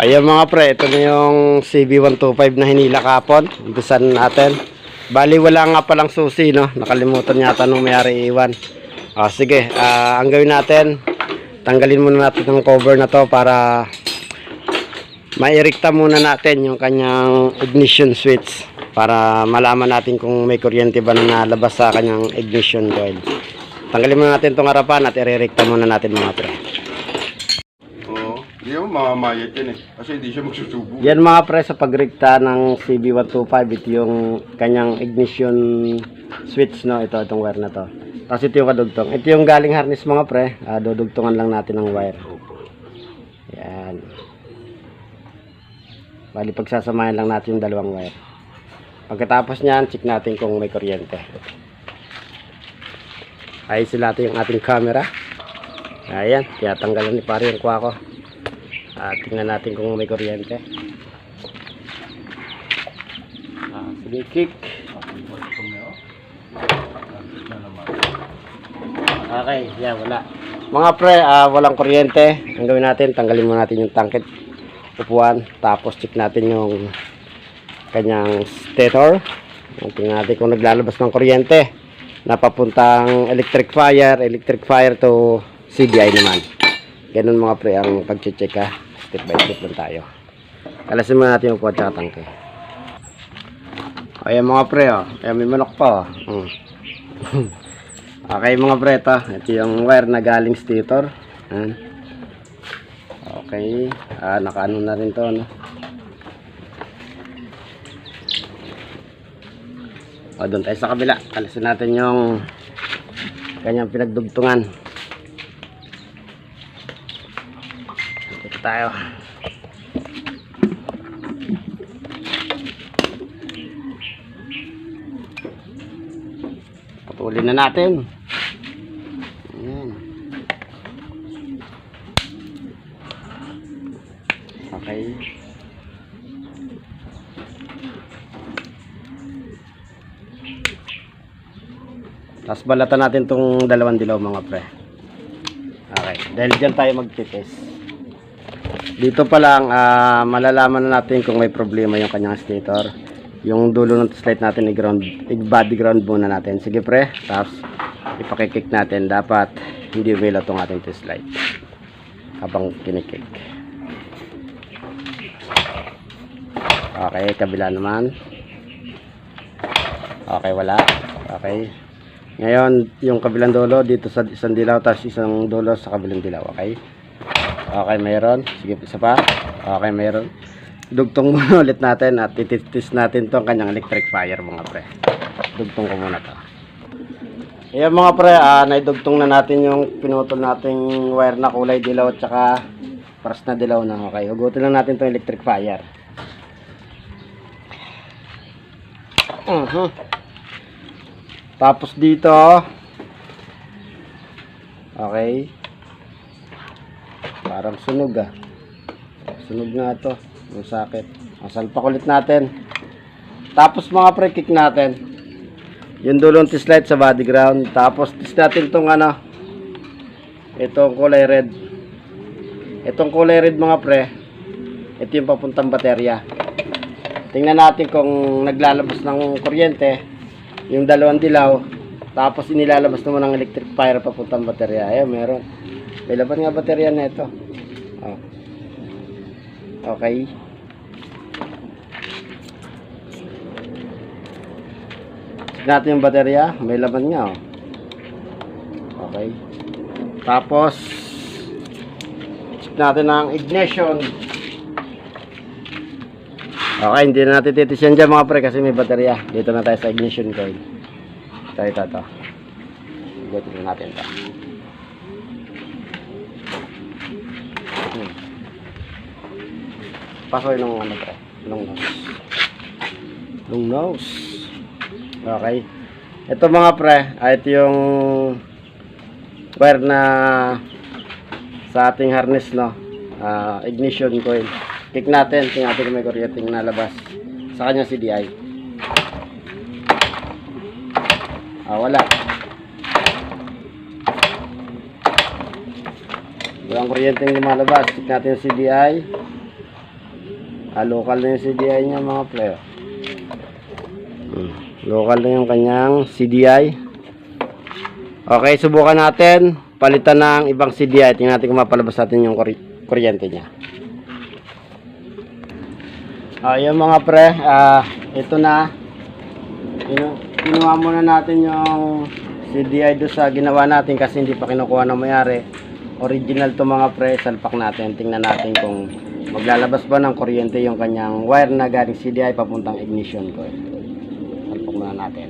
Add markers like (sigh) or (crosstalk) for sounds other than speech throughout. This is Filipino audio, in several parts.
Ayan mga pre, ito na yung CB125 na hinila kapon. Umpisan natin. Bali wala nga palang susi no. Nakalimutan yata nung mayari iwan. Ah, sige, ah, ang gawin natin, tanggalin muna natin ang cover na to para mairikta muna natin yung kanyang ignition switch para malaman natin kung may kuryente ba na nalabas sa kanyang ignition coil. Tanggalin muna natin itong harapan at iririkta muna natin mga pre. Mamamayat yan eh. Kasi hindi siya magsusubo. Yan mga pre sa pagrikta ng CB125 ito yung kanyang ignition switch no ito itong wire na to. Tapos ito yung kadugtong. Ito yung galing harness mga pre. Ah, dudugtungan lang natin ng wire. Yan. Bali pagsasamahin lang natin yung dalawang wire. Pagkatapos niyan, check natin kung may kuryente. Ayusin natin yung ating camera. Ayan, tiyatanggalan ni pare yung kuha ko. Ah, tingnan natin kung may kuryente. Ah, sige, kick. Okay, yan, wala. Mga pre, ah, walang kuryente. Ang gawin natin, tanggalin muna natin yung tangkit upuan. Tapos check natin yung kanyang stator. Tingnan natin kung naglalabas ng kuryente. Napapuntang electric fire, electric fire to CDI naman. Ganun mga pre ang pag-check ha. Step by step lang tayo. Kalasin muna natin yung upuan tsaka tangke. Ayan mga pre oh. Ayan may manok pa oh. Mm. (laughs) okay mga pre ito. Ito yung wire na galing stator. Ayan. Okay. Ah, nakaano na rin to no. O, doon tayo sa kabila. Kalasin natin yung kanyang pinagdugtungan. Dito tayo. Putulin na natin. Ayan. Okay. Tapos balatan natin tong dalawang dilaw mga pre. Okay. Dahil dyan tayo magtitest. Dito pa lang, ah, malalaman na natin kung may problema yung kanyang stator. Yung dulo ng light natin, i-ground, i-body ground muna natin. Sige pre, tapos ipakikik natin. Dapat hindi umila tong ating test light. Habang kinikik. Okay, kabila naman. Okay, wala. Okay. Ngayon, yung kabilang dulo dito sa isang dilaw tapos isang dulo sa kabilang dilaw, okay? Okay, mayroon. Sige, isa pa. Okay, mayroon. Dugtong (laughs) muna ulit natin at ititis natin tong kanyang electric fire mga pre. Dugtong ko muna to. Ayan mga pre, ah, naidugtong na natin yung pinutol nating wire na kulay dilaw at saka paras na dilaw na. Okay, hugutin lang natin tong electric fire. Mhm. Tapos dito, okay, parang sunog ah. Sunog nga to, yung sakit. Masalpak ulit natin. Tapos mga pre-kick natin. Yung dulong test light sa body ground. Tapos test natin tong ano, itong kulay red. Itong kulay red mga pre, ito yung papuntang baterya. Tingnan natin kung naglalabas ng kuryente, yung dalawang dilaw, tapos inilalabas naman ng electric fire papuntang baterya. Ayun, meron. May laban nga baterya na ito. Oh. Okay. Check natin yung baterya. May laban nga, oh. Okay. Tapos, check natin ang ignition. Okay, hindi na natin titisyan dyan mga pre kasi may baterya. Dito na tayo sa ignition coil. Ito, ito, ito. Igutin na natin ito. Pasoy ng ano pre. Long nose. Long nose. Okay. Ito mga pre, ay ito yung wire na sa ating harness no. Ah, ignition coil. Kick natin, tingnan natin kung may kuryente na nalabas sa kanyang CDI. Ah, wala. Walang kuryenteng lumalabas. Check natin yung CDI. Ah, local na yung CDI niya mga pre. Hmm. Local na yung kanyang CDI. Okay, subukan natin. Palitan ng ibang CDI. Tingnan natin kung mapalabas natin yung kuryente niya. Ah, yung mga pre, ah, ito na. Kinu kinuha muna natin yung CDI doon sa ginawa natin kasi hindi pa kinukuha ng mayari. Original to mga pre, salpak natin. Tingnan natin kung maglalabas ba ng kuryente yung kanyang wire na galing CDI papuntang ignition coil. Salpak muna natin.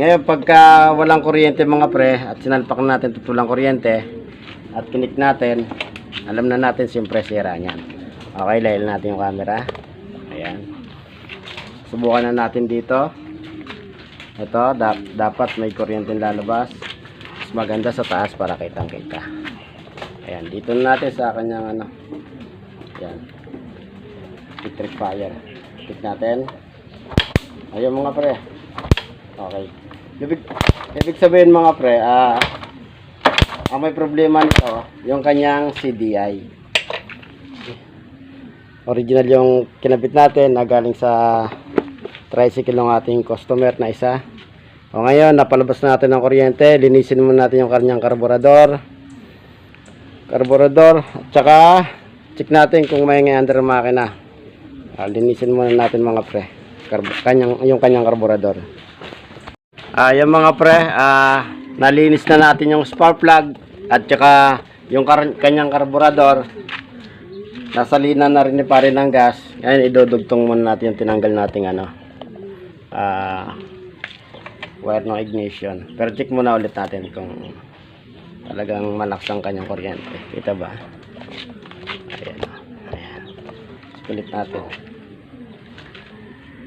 Ngayon, pagka walang kuryente mga pre, at sinalpak natin tutulang kuryente, at kinik natin, alam na natin siyempre sira niyan. Okay, lahil natin yung camera. Ayan. Subukan na natin dito. Ito, dap- dapat may kuryente lalabas. Maganda sa taas para kitang kita. Ayan, dito na natin sa kanyang ano. Ayan. Electric fire. Click natin. Ayun mga pre. Okay. Ibig, ibig sabihin mga pre, ah, ang may problema nito, yung kanyang CDI. Original yung kinabit natin na galing sa tricycle ng ating customer na isa. O ngayon, napalabas na natin ng kuryente. Linisin muna natin yung kanyang karburador. Karburador. At saka, check natin kung may ngay under makina. Ah, linisin muna natin mga pre. Karb- kanyang, yung kanyang karburador. Ah, yung mga pre, ah, nalinis na natin yung spark plug at saka yung kar- kanyang karburador. Nasalinan na rin ni pare ng gas. Ngayon, idudugtong muna natin yung tinanggal nating ano. Ah, wire ng ignition. Pero check muna ulit natin kung talagang malakas ang kanyang kuryente. Kita ba? Ayan. Ayan. Ulit natin.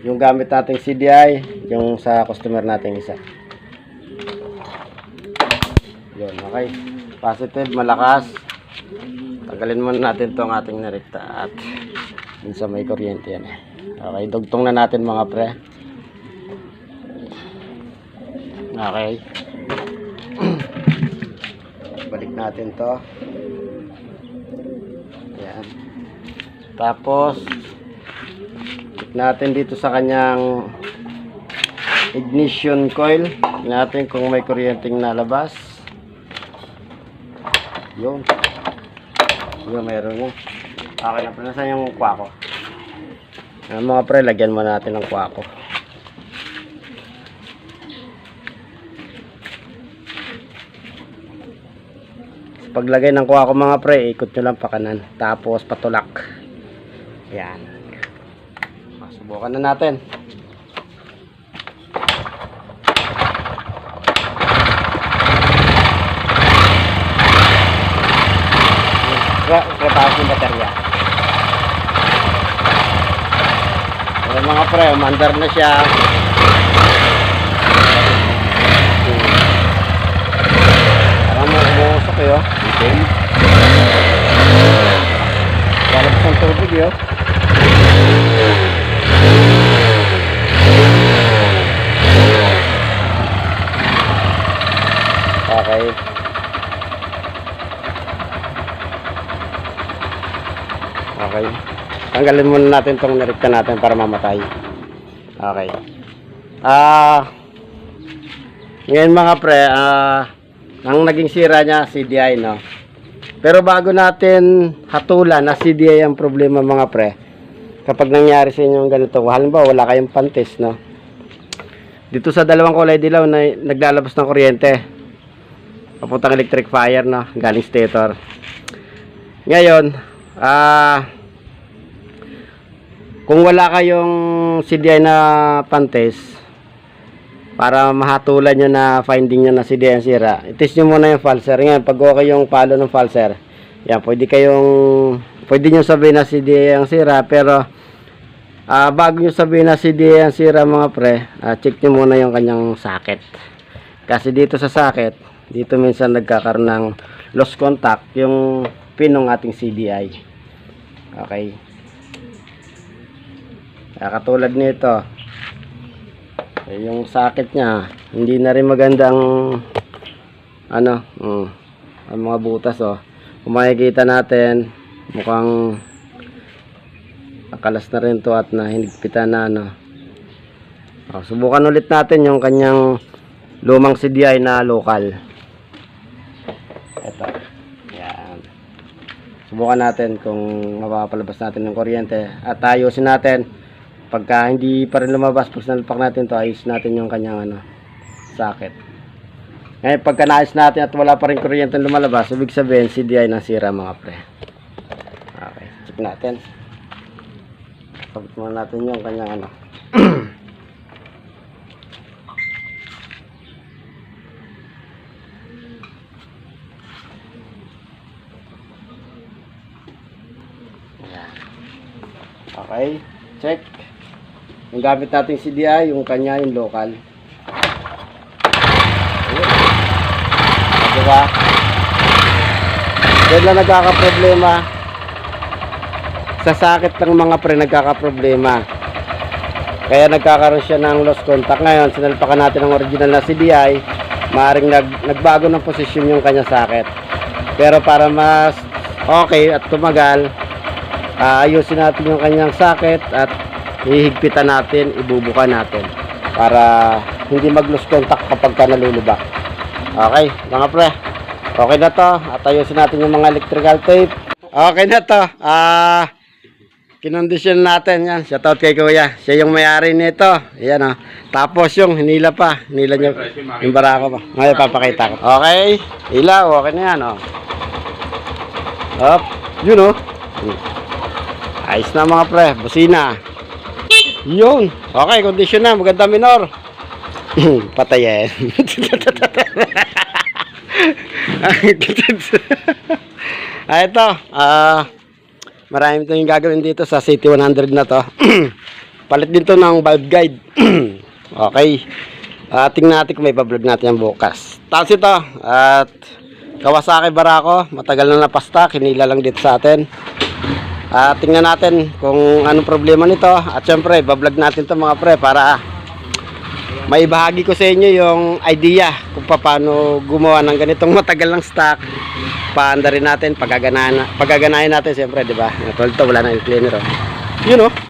Yung gamit nating CDI, yung sa customer nating isa. Yun, okay. Positive, malakas. Tanggalin muna natin tong ating narekta at dun sa may kuryente yan. eh. Okay, dugtong na natin mga pre. Okay. (clears throat) Balik natin to. Yan. Tapos, check natin dito sa kanyang ignition coil. Tingnan natin kung may kuryenteng nalabas. Yun. Yun, meron yun. Okay na, pero nasaan yung kwako? Ah, mga pre, lagyan mo natin ng kwako. Sa paglagay ng kwako mga pre, ikot nyo lang pa kanan. Tapos patulak. Ayan. Ah, Subukan na natin. Prepare yung baterya. Pero mga pre, umandar na siya. Parang mo umusok eh, oh. Itim. Lalabas ng tubig. Okay. Okay. Tanggalin muna natin tong nirikta natin para mamatay. Okay. Ah, ngayon mga pre, ah, ang naging sira niya CDI, no? Pero bago natin hatulan na CDI ang problema mga pre, kapag nangyari sa inyo ganito, halimbawa wala kayong pantes, no? Dito sa dalawang kulay dilaw na naglalabas ng kuryente, papuntang electric fire, no? Galing stator. Ngayon, ah, kung wala kayong CDI na pantes, para mahatulan nyo na finding nyo na CDI ang sira, itest nyo muna yung falser. Ngayon, pag okay yung palo ng falser, yan, pwede kayong, pwede nyo sabihin na CDI ang sira, pero ah bago nyo sabihin na CDI ang sira mga pre, ah, check nyo muna yung kanyang socket. Kasi dito sa socket, dito minsan nagkakaroon ng lost contact yung pin ng ating CDI. Okay. Kaya katulad nito, eh, yung socket niya, hindi na rin magandang ano, mm, ang mga butas oh. Kung makikita natin, mukhang nakalas na rin to at nahinigpitan na ano. Oh, subukan ulit natin yung kanyang lumang CDI na local. Ito. Yan. Subukan natin kung mapapalabas natin ng kuryente at ayusin natin. Pagka hindi pa rin lumabas, pag sinalpak natin to, ayusin natin yung kanyang ano, socket. Ngayon, pagka naayos natin at wala pa rin kuryente lumalabas, ibig sabihin, CDI na sira mga pre. Okay, check natin. Sabit muna natin yung kanyang ano. (clears throat) Okay, check. Yung gamit nating CDI, yung kanya, yung local. Ayun. Diba? Yan lang nagkakaproblema. Sa sakit ng mga pre, nagkakaproblema. Kaya nagkakaroon siya ng lost contact. Ngayon, sinalpakan natin ang original na CDI. Maaring nag, nagbago ng posisyon yung kanya sakit. Pero para mas okay at tumagal, ayusin natin yung kanyang sakit at hihigpitan natin, ibubuka natin para hindi mag-lose contact kapag ka nalulubak. Okay, mga pre. Okay na to. At ayusin natin yung mga electrical tape. Okay na to. Ah, kinondisyon natin yan. Shoutout kay Kuya. Siya yung may-ari nito. Ayan oh. Tapos yung hinila pa. Hinila niya yung barako pa. Ngayon papakita ko. Okay. Ilaw. Okay na yan oh. Up. Yun oh. Ayos na mga pre. Busina. Yun. Okay, kondisyon na. Maganda minor. (clears throat) Patayin. (laughs) ah, ito. Ah, marami tayong gagawin dito sa City 100 na to. (clears throat) Palit din to ng valve guide. (clears throat) okay. Ah, tingnan natin kung may pa-vlog natin yan bukas. Tapos ito. At Kawasaki Barako. Matagal na napasta. Kinila lang dito sa atin. Ah, tingnan natin kung anong problema nito. At syempre, bablog natin to mga pre para may bahagi ko sa inyo yung idea kung paano gumawa ng ganitong (laughs) matagal ng stock. Paanda rin natin, pagaganahin, pagaganahin natin siyempre, di ba? Ito, wala na yung cleaner. Oh. Yun oh.